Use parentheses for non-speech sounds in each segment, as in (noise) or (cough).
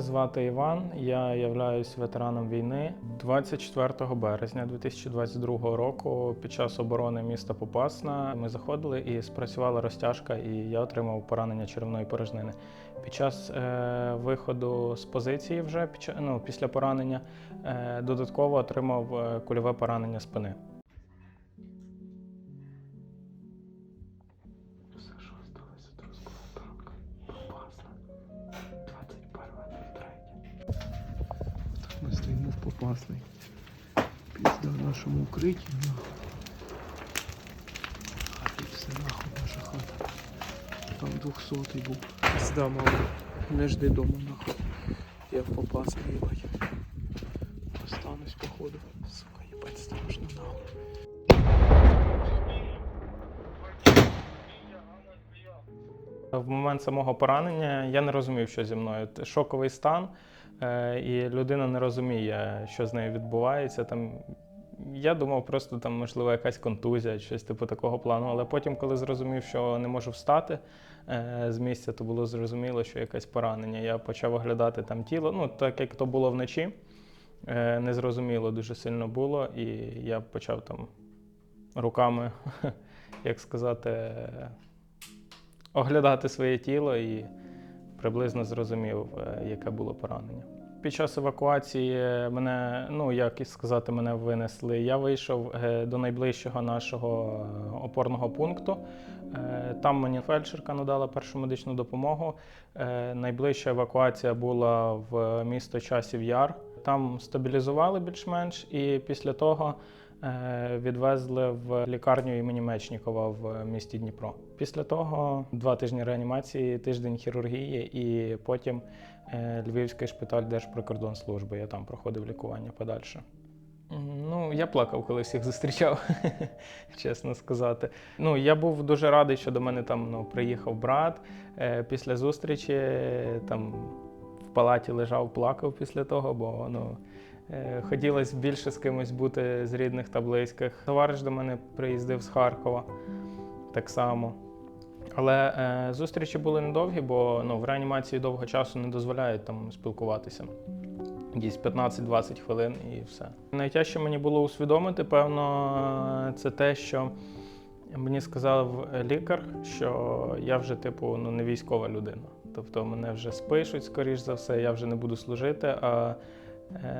звати Іван. Я являюсь ветераном війни. 24 березня 2022 року під час оборони міста Попасна ми заходили і спрацювала розтяжка, і я отримав поранення черевної порожнини. Під час е, виходу з позиції вже під ну, після поранення е, додатково отримав е, кульове поранення спини. Все, що осталося від Попасний. Пізда в нашому укритті. нахуй. А тут все нахуй наша хата. Там 200 був. Пізда, мама. Не жди дома нахуй. Я в Попасний, їбать. Останусь походу. Сука, їбать страшно нахуй. В момент самого поранення я не розумів, що зі мною. Шоковий стан, і людина не розуміє, що з нею відбувається. Там, я думав, просто там, можливо, якась контузія, щось типу такого плану. Але потім, коли зрозумів, що не можу встати е, з місця, то було зрозуміло, що якесь поранення. Я почав оглядати там тіло. Ну, так як то було вночі, е, незрозуміло дуже сильно було, і я почав там руками, (laughs) як сказати, е, оглядати своє тіло і приблизно зрозумів, е, яке було поранення. Під час евакуації мене, ну як і сказати, мене винесли. Я вийшов е, до найближчого нашого е, опорного пункту. Там мені фельдшерка надала першу медичну допомогу. Найближча евакуація була в місто Часів Яр. Там стабілізували більш-менш, і після того відвезли в лікарню імені Мечнікова в місті Дніпро. Після того два тижні реанімації, тиждень хірургії, і потім е, Львівський шпиталь Держприкордонслужби. Я там проходив лікування подальше. Ну, я плакав, коли всіх зустрічав, (laughs) чесно сказати. Ну, я був дуже радий, що до мене там ну, приїхав брат. Е, після зустрічі е, там в палаті лежав, плакав після того, бо ну, е, хотілося більше з кимось бути з рідних та близьких. Товариш до мене приїздив з Харкова так само. Але е, зустрічі були недовгі, бо ну, в реанімації довго часу не дозволяють там спілкуватися. Десь 15-20 хвилин і все. Найтяжче мені було усвідомити, певно, це те, що мені сказав лікар, що я вже, типу, ну, не військова людина. Тобто мене вже спишуть, скоріш за все, я вже не буду служити. А е,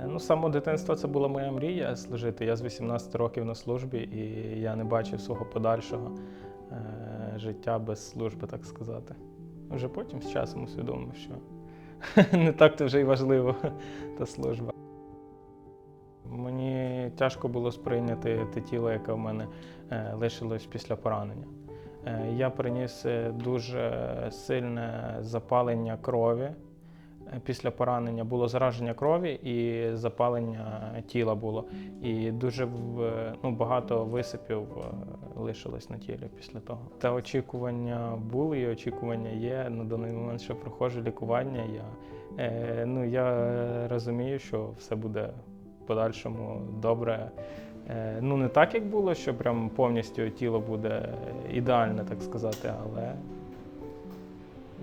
ну, з самого це була моя мрія служити. Я з 18 років на службі, і я не бачив свого подальшого е, життя без служби, так сказати. Вже потім з часом усвідомив, що (laughs) не так то вже й важливо (laughs) та служба. Мені тяжко було сприйняти те тіло, яке в мене е, лишилось після поранення. Е, Я приніс е, дуже сильне запалення крові. Після поранення було зараження крові і запалення тіла було. І дуже ну, багато висипів е, лишилось на тілі після того. Та очікування були і очікування є. На даний момент, що проходжу лікування. Я, е, ну, я розумію, що все буде в подальшому добре. Е, ну, не так, як було, що прям повністю тіло буде ідеальне, так сказати, але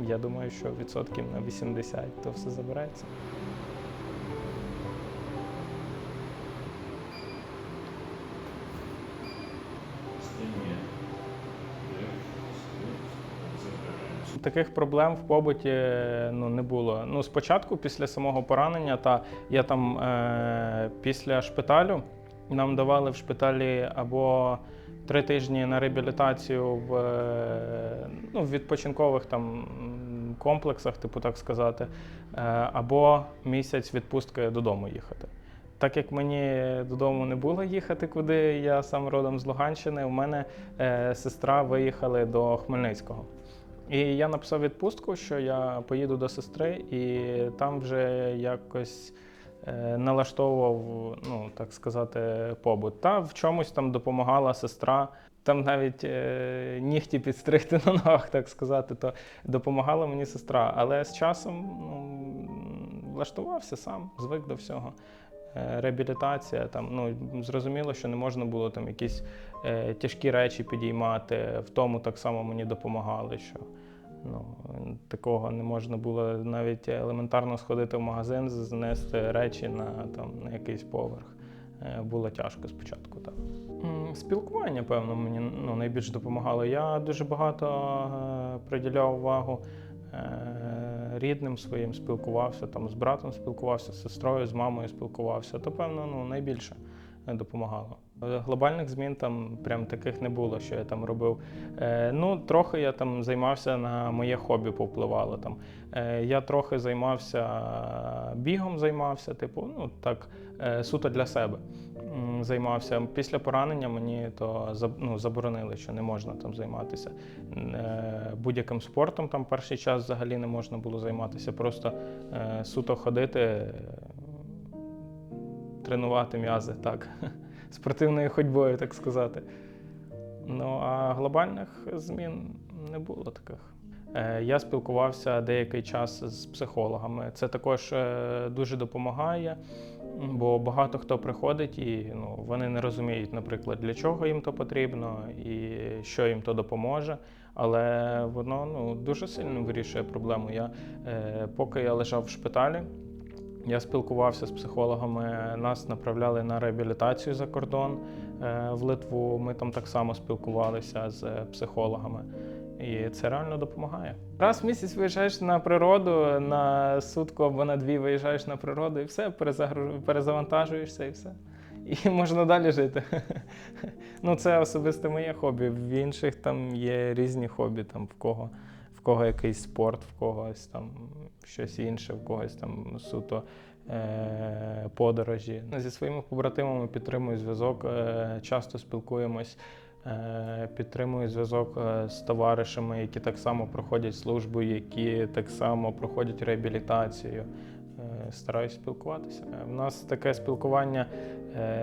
я думаю, що відсотків на 80 то все забереться. Таких проблем в побуті ну, не було. Ну, спочатку, після самого поранення, та я там е, після шпиталю нам давали в шпиталі або три тижні на реабілітацію в, е, ну, в відпочинкових там комплексах, типу так сказати, е, або місяць відпустки додому їхати. Так як мені додому не було їхати, куди я сам родом з Луганщини, у мене е, сестра виїхали до Хмельницького. І я написав відпустку, що я поїду до сестри, і там вже якось налаштовував, ну так сказати, побут. Та в чомусь там допомагала сестра. Там навіть е, нігті підстригти на ногах, так сказати, то допомагала мені сестра. Але з часом ну, влаштувався сам, звик до всього. Е, Реабілітація, там, ну, зрозуміло, що не можна було там якісь е, тяжкі речі підіймати. В тому так само мені допомагали, що Ну, такого не можна було навіть елементарно сходити в магазин, знести речі на, там, на якийсь поверх. Е, Було тяжко спочатку. Так. Спілкування, певно, мені ну, найбільш допомагало. Я дуже багато е, приділяв увагу е, рідним своїм, спілкувався, там, з братом спілкувався, з сестрою, з мамою спілкувався. То, певно, ну, найбільше допомагало. Е, Глобальних змін там прям таких не було, що я там робив. Е, ну, трохи я там займався на моє хобі, повпливало там. Е, я трохи займався бігом, займався, типу, ну так, е, суто для себе займався. Після поранення мені то ну, заборонили, що не можна там займатися. Е, Будь-яким спортом там перший час взагалі не можна було займатися, просто е, суто ходити, е, тренувати м'язи, так. (laughs) Спортивною ходьбою, так сказати. Ну а глобальних змін не було таких. Е, Я спілкувався деякий час з психологами. Це також е, дуже допомагає, бо багато хто приходить і ну, вони не розуміють, наприклад, для чого їм то потрібно і що їм то допоможе. Але воно ну, дуже сильно вирішує проблему. Я, е, поки я лежав в шпиталі, я спілкувався з психологами, нас направляли на реабілітацію за кордон е, в Литву. Ми там так само спілкувалися з психологами. І це реально допомагає. Раз в місяць виїжджаєш на природу, на сутку або на дві виїжджаєш на природу і все, перезагру- перезавантажуєшся і все. І можна далі жити. (laughs) Ну, це особисте моє хобі. В інших там є різні хобі, там в кого, в кого якийсь спорт, в когось там щось інше, в когось там суто е- подорожі. Зі своїми побратимами підтримую зв'язок, е- часто спілкуємось. Е, Підтримую зв'язок е, з товаришами, які так само проходять службу, які так само проходять реабілітацію. Е, Стараюсь спілкуватися. У нас таке спілкування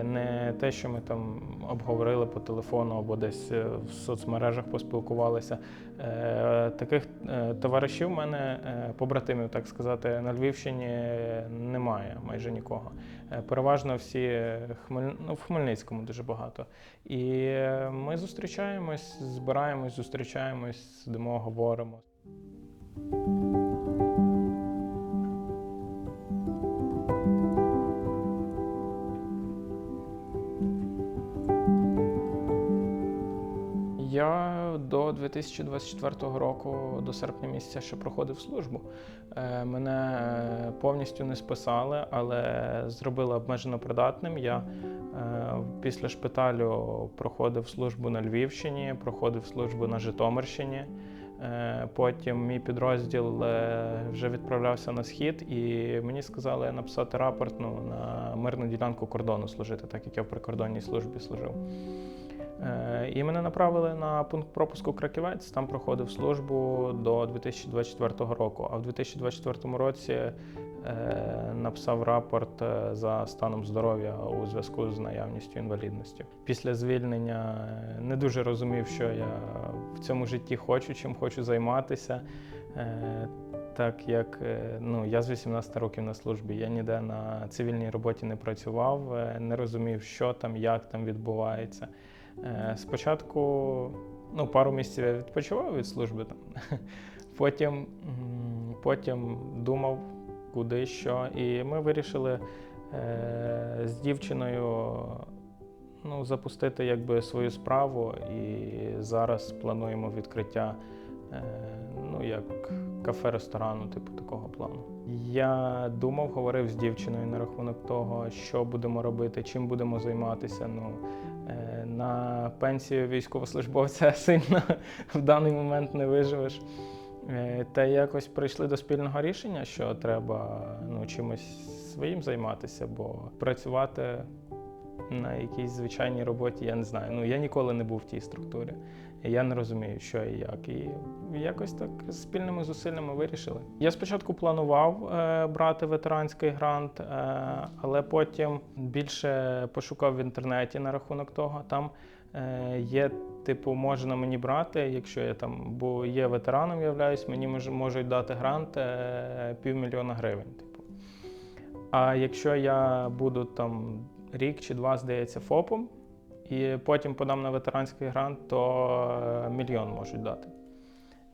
не те, що ми там обговорили по телефону або десь е, в соцмережах поспілкувалися. Е, Таких е, товаришів в мене, е, побратимів, так сказати, на Львівщині е, немає майже нікого. Е, Переважно всі е, Хмель... ну, в Хмельницькому дуже багато. І е, ми зустрічаємось, збираємось, зустрічаємось, сидимо, говоримо. 2024 року, до серпня місяця, ще проходив службу. Е, Мене е, повністю не списали, але зробили обмежено придатним. Я е, після шпиталю проходив службу на Львівщині, проходив службу на Житомирщині. Потім мій підрозділ вже відправлявся на схід, і мені сказали написати рапорт ну, на мирну ділянку кордону служити, так як я в прикордонній службі служив. Е, І мене направили на пункт пропуску Краківець. Там проходив службу до 2024 року. А в 2024 році е, написав рапорт е, за станом здоров'я у зв'язку з наявністю інвалідності. Після звільнення не дуже розумів, що я в цьому житті хочу, чим хочу займатися. Так як ну, я з 18 років на службі, я ніде на цивільній роботі не працював, не розумів, що там, як там відбувається. Е, Спочатку ну, пару місяців я відпочивав від служби, там. (laughs) потім, потім думав, куди що. І ми вирішили е, з дівчиною ну, запустити якби, свою справу. І зараз плануємо відкриття е, ну, як кафе-ресторану, типу такого плану. Я думав, говорив з дівчиною на рахунок того, що будемо робити, чим будемо займатися. Ну, Е, На пенсію військовослужбовця (laughs) сильно в даний момент не виживеш. Е, Та якось прийшли до спільного рішення, що треба ну, чимось своїм займатися, бо працювати на якійсь звичайній роботі я не знаю. Ну, я ніколи не був в тій структурі. Я не розумію, що і як. І якось так спільними зусиллями вирішили. Я спочатку планував е, брати ветеранський грант, е, але потім більше пошукав в інтернеті на рахунок того. Там е, є, типу, можна мені брати, якщо я там, бо є ветераном, являюсь, мені мож, можуть дати грант е, півмільйона гривень. Типу. А якщо я буду там рік чи два, здається, ФОПом, і потім подам на ветеранський грант, то е, мільйон можуть дати.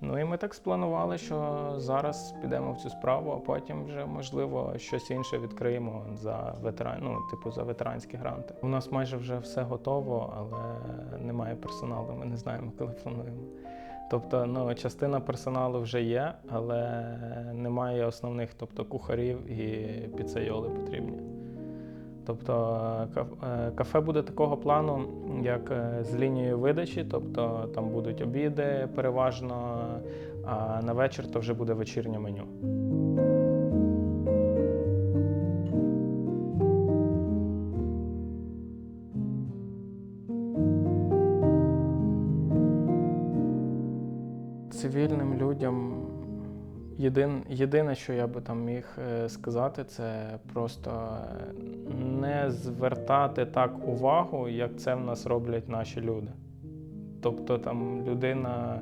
Ну і ми так спланували, що зараз підемо в цю справу, а потім вже можливо щось інше відкриємо за ветеран, ну, типу за ветеранські гранти. У нас майже вже все готово, але немає персоналу. Ми не знаємо, коли плануємо. Тобто, ну, частина персоналу вже є, але немає основних, тобто кухарів і піцейоли потрібні. Тобто е, е, кафе буде такого плану, як е, з лінією видачі, тобто там будуть обіди переважно, а на вечір то вже буде вечірнє меню. Цивільним людям єдин, єдине, що я би там міг е, сказати, це просто не звертати так увагу, як це в нас роблять наші люди. Тобто там людина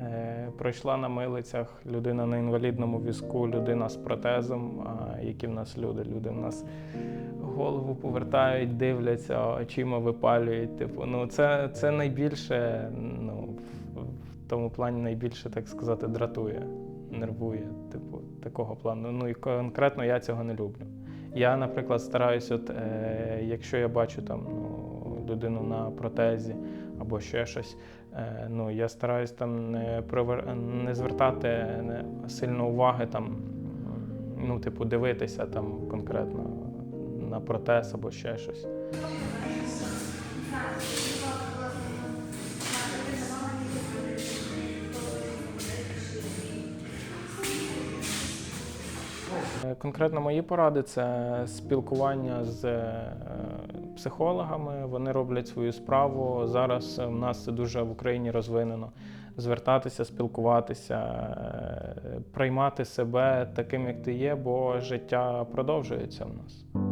е, пройшла на милицях, людина на інвалідному візку, людина з протезом. А які в нас люди? Люди в нас голову повертають, дивляться, очима випалюють. Типу, ну це, це найбільше, ну, в тому плані найбільше, так сказати, дратує, нервує, типу, такого плану. Ну і конкретно я цього не люблю. Я, наприклад, стараюся, от, е, якщо я бачу там ну, людину на протезі або ще щось, е, ну я стараюсь там не, провер... не звертати сильно уваги там, ну, типу, дивитися там конкретно на протез або ще щось. Конкретно мої поради це спілкування з е, психологами. Вони роблять свою справу. Зараз в нас це дуже в Україні розвинено. Звертатися, спілкуватися, е, приймати себе таким, як ти є, бо життя продовжується в нас.